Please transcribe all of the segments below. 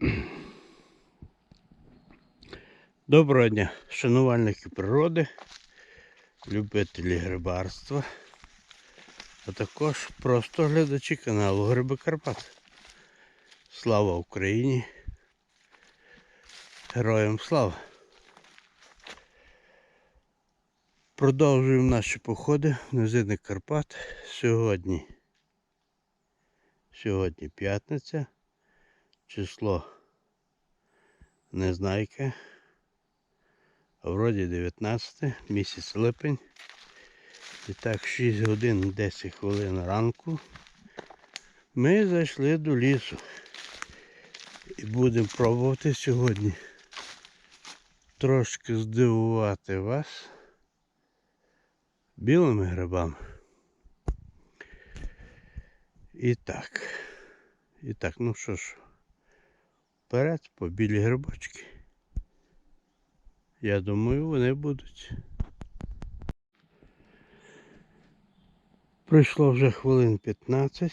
Доброго дня, шанувальники природи, любителі грибарства, а також просто глядачі каналу Гриби Карпат. Слава Україні! Героям слава! Продовжуємо наші походи в низини Карпат. Сьогодні. Сьогодні п'ятниця. Число не знаю вроді 19 місяць липень. І так 6 годин 10 хвилин ранку. Ми зайшли до лісу. І будемо пробувати сьогодні трошки здивувати вас білими грибами. І так. І так, ну що ж, вперед по білі грибочки. Я думаю, вони будуть. Пройшло вже хвилин 15.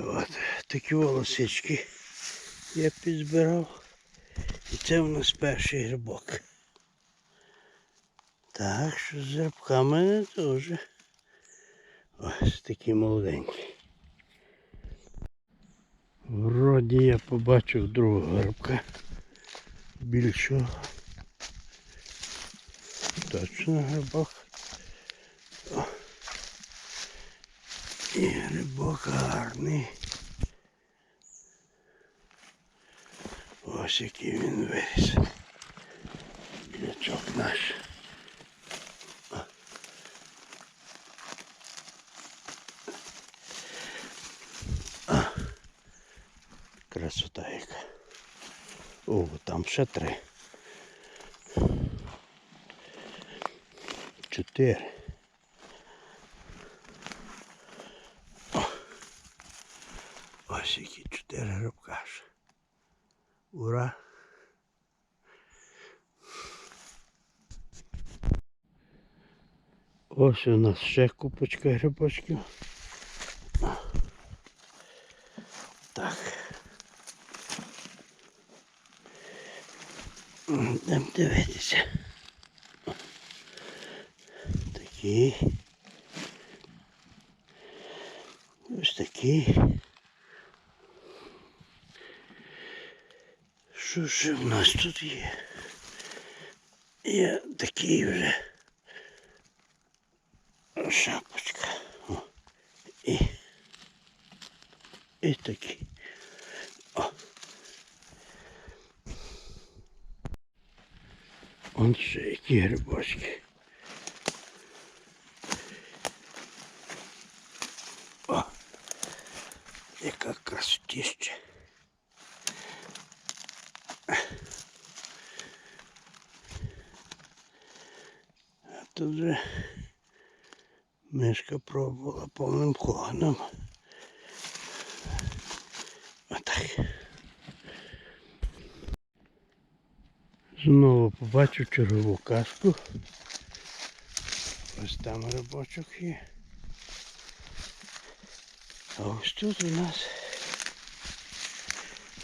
От такі волосички я підзбирав. І це у нас перший грибок. Так що з грибками не дуже. Ось такий молоденький. Вроді я побачив другого грибка. Більшого. Точно грибок. І грибок гарний. Ось який він виріс. Білячок наш. Красота яка. О, там ще три. Чотири. Ось які чотири грибка. Ура! Ось у нас ще купочка грибочків. Так. Дам дивитися. Такі. Ось такі. Що ж в нас тут є? Є такий вже шапочка. О. І, і такий. Он ще які грибочки. О, яка красотища. А тут же мишка пробувала повним ходом. Знову побачив чергову кашку. Ось там рибочок є. А ось тут у нас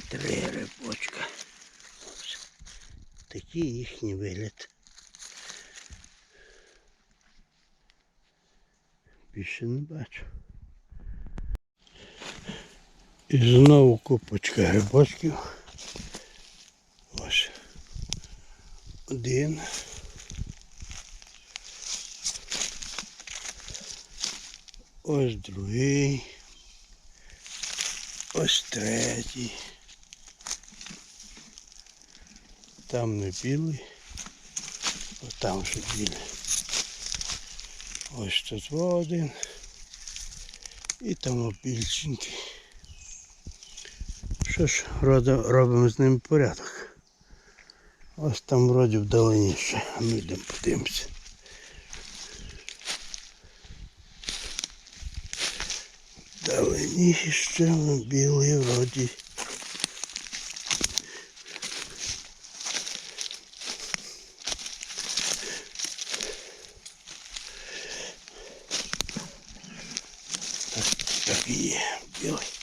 три рибочка. Такий їхній вигляд. Більше не бачу. І знову купочка грибочків. Ось. Один. Ось другий. Ось третій. Там не білий. Ось там вже білий. Ось тут один. І там більшенький. Що ж, робимо з ним порядок. Ось там вроді вдалині ще. Ми йдемо подивимося. Вдалині ще ну, білий вроді. Так, так і є, білий.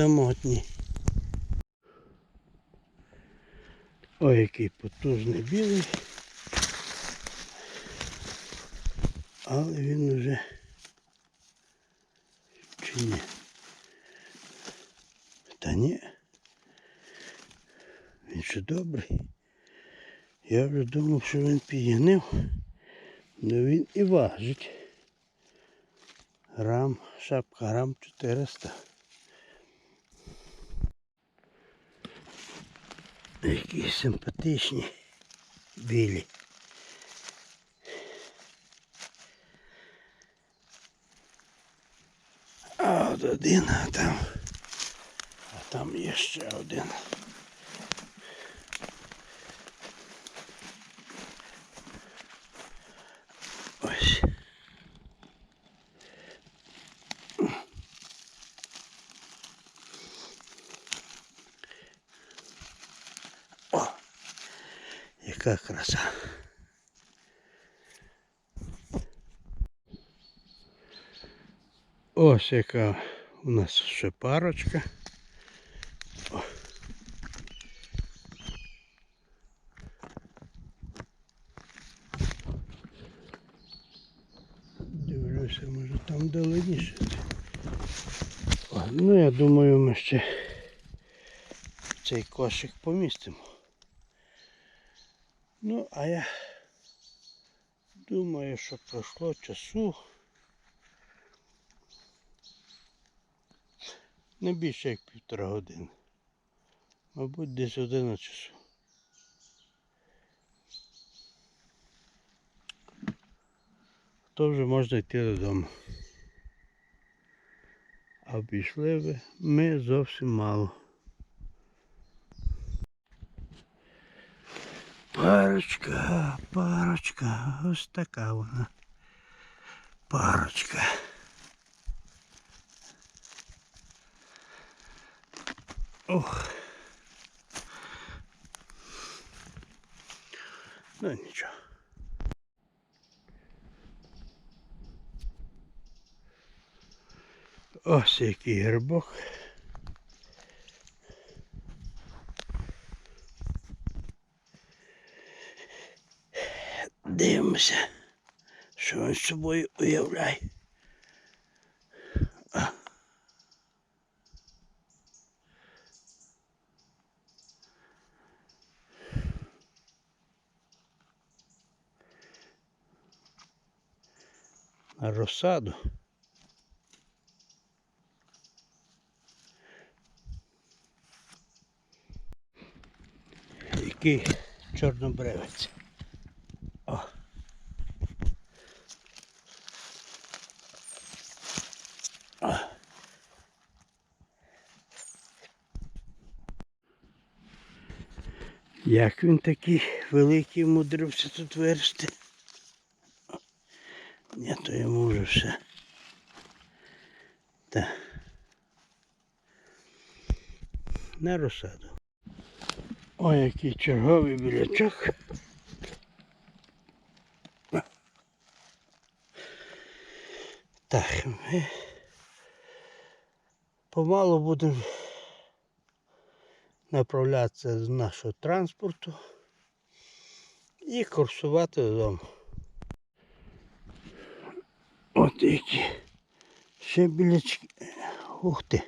Самотній. Ой, який потужний білий. Але він уже чи ні? Та ні. Він ще добрий. Я вже думав, що він підігнив, але він і важить. Грам, шапка грам 400. Які симпатичні білі. А от один, а там. А там є ще один. Яка краса. Ось яка у нас ще парочка. Дивлюся, може там даленіше. Ну я думаю, ми ще цей кошик помістимо. Ну, а я думаю, що пройшло часу. Не більше як півтора години. Мабуть, десь 11 часу. То вже можна йти додому. А обійшли ми зовсім мало. Парочка, парочка, ось така вона. Парочка. Ох. Ну нічого. Ось який грибок. Дивимося, що він з собою уявляє. А. Розсаду. Який чорнобревець. Як він такий великий мудрився тут вирости? Ні, то йому вже все. Так. На розсаду. Ой, який черговий білячок. Так, ми помалу будемо направлятися з нашого транспорту і курсувати додому. От які ще білячки. Ух ти,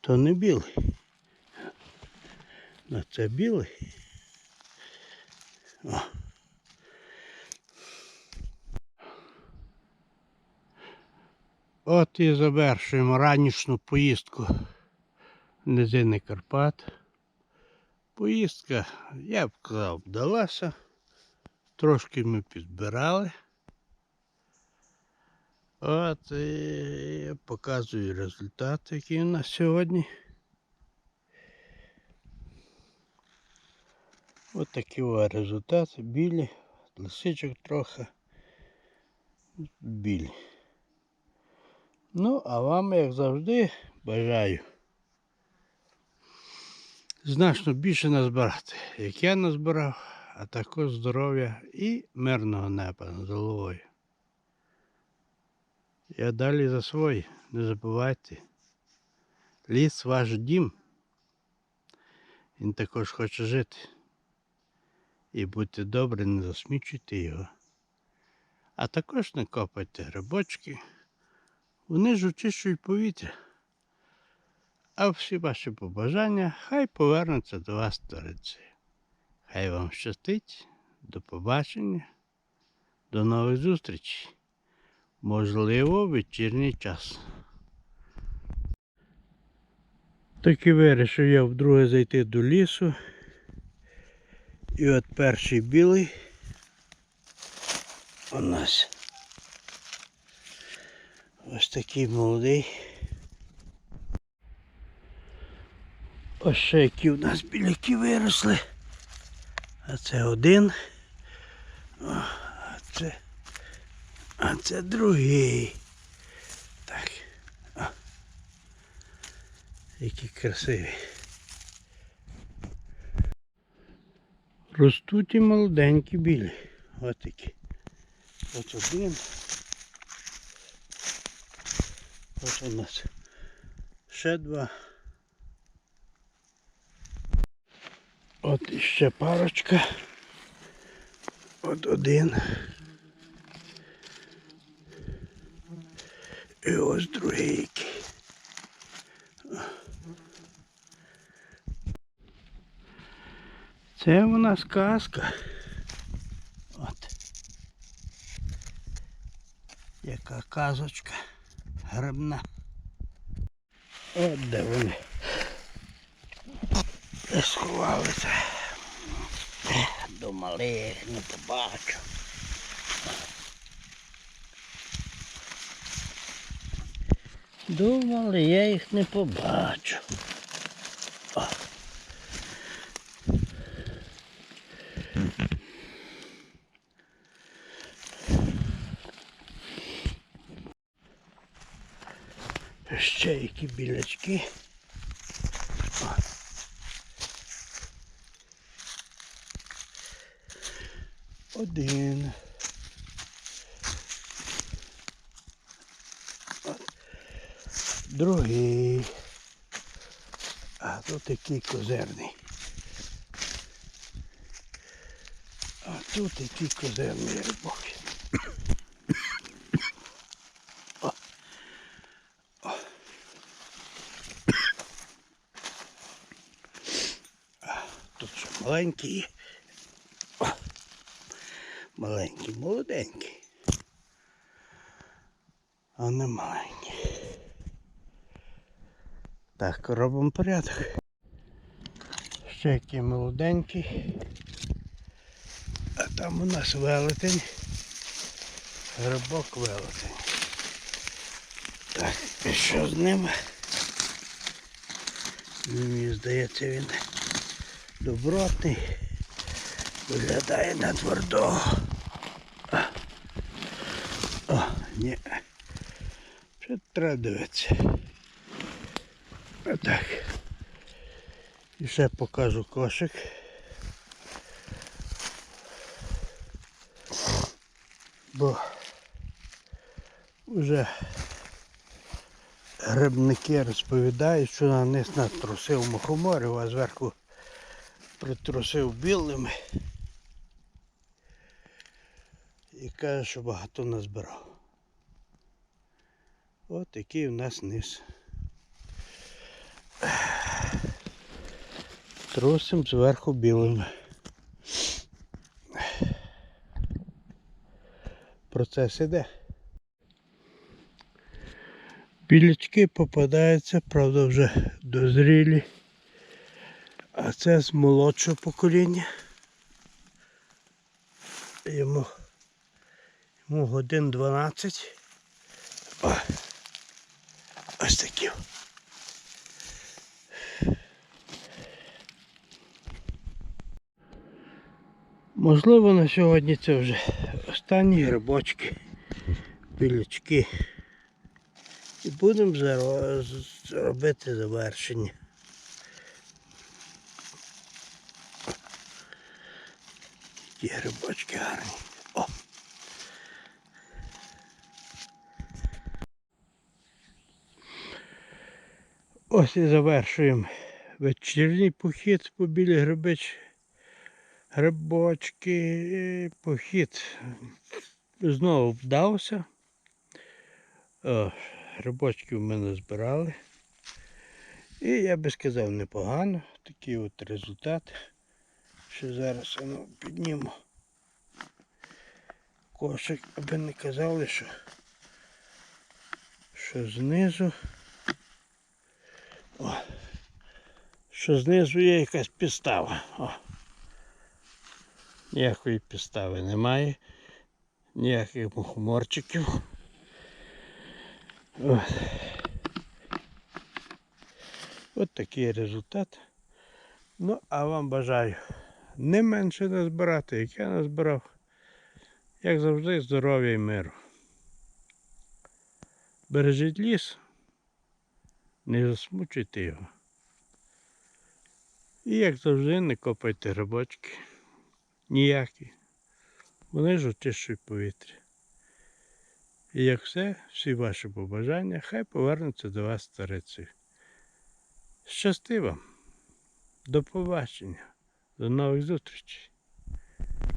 то не білий. А це білий. О. От і завершуємо ранішню поїздку в низини Карпат. Поїздка, я б казав, вдалася. Трошки ми підбирали. От я показую результат, який у нас сьогодні. Ось такі результати. Білі, лисичок трохи. Білі. Ну, а вам, як завжди, бажаю значно більше назбирати, як я назбирав, а також здоров'я і мирного неба над головою. Я далі за свої, не забувайте. Ліс ваш дім. Він також хоче жити. І будьте добрі, не засмічуйте його. А також не копайте грибочки. Вони ж очищують повітря. А всі ваші побажання хай повернуться до вас сторицею. Хай вам щастить. До побачення. До нових зустрічей. Можливо, вечірній час. Так і вирішив я вдруге зайти до лісу. І от перший білий у нас ось такий молодий. Ось ще які у нас біляки виросли. А це один. А це. А це другий. Так. О. Які красиві. Ростуть і молоденькі білі. Ось такі. Ось один. Ось у нас ще два. От іще парочка. От один. І ось другий. Це у нас казка. От. Яка казочка грибна. От де вони. Сховалися. Думали, я їх не побачу. Думали, я їх не побачу. О. Ще які білячки. О. Один. Другий. А тут такий козирний. А тут такий козирний рибок. Тут ще маленький. Маленький, молоденький. А не маленький. Так, робимо порядок. Ще який молоденький. А там у нас велетень. Грибок велетень. Так, і що з ним? Мені здається, він добротний. Виглядає на твердого. А. О, ні. Ще треба дивитися. Отак. І ще покажу кошик. Бо вже грибники розповідають, що на низ натрусив мухоморів, а зверху притрусив білими. І каже, що багато назбирав. От такий у нас низ. Трусим зверху білими. Процес іде. Білячки попадаються, правда, вже дозрілі. А це з молодшого покоління. Йому, йому годин 12. О, ось такі. Можливо, на сьогодні це вже останні грибочки, білячки. І будемо заро- з- робити завершення. Ті грибочки гарні. Ось і завершуємо вечірній похід по білі грибич. Грибочки, похід знову вдався. О, грибочки в мене збирали. І я би сказав непогано. Такий от результат. Ще зараз ну, підніму кошик, аби не казали, що, що знизу. О, що знизу є якась підстава. О. Ніякої підстави немає. Ніяких мухоморчиків. От. От такий результат. Ну, а вам бажаю не менше назбирати, як я назбирав. Як завжди, здоров'я і миру. Бережіть ліс, не засмучуйте його. І як завжди, не копайте грибочки. Ніякі. Вони ж очищують повітря. І як все, всі ваші побажання, хай повернуться до вас старицею. Щасти вам! До побачення! До нових зустрічей!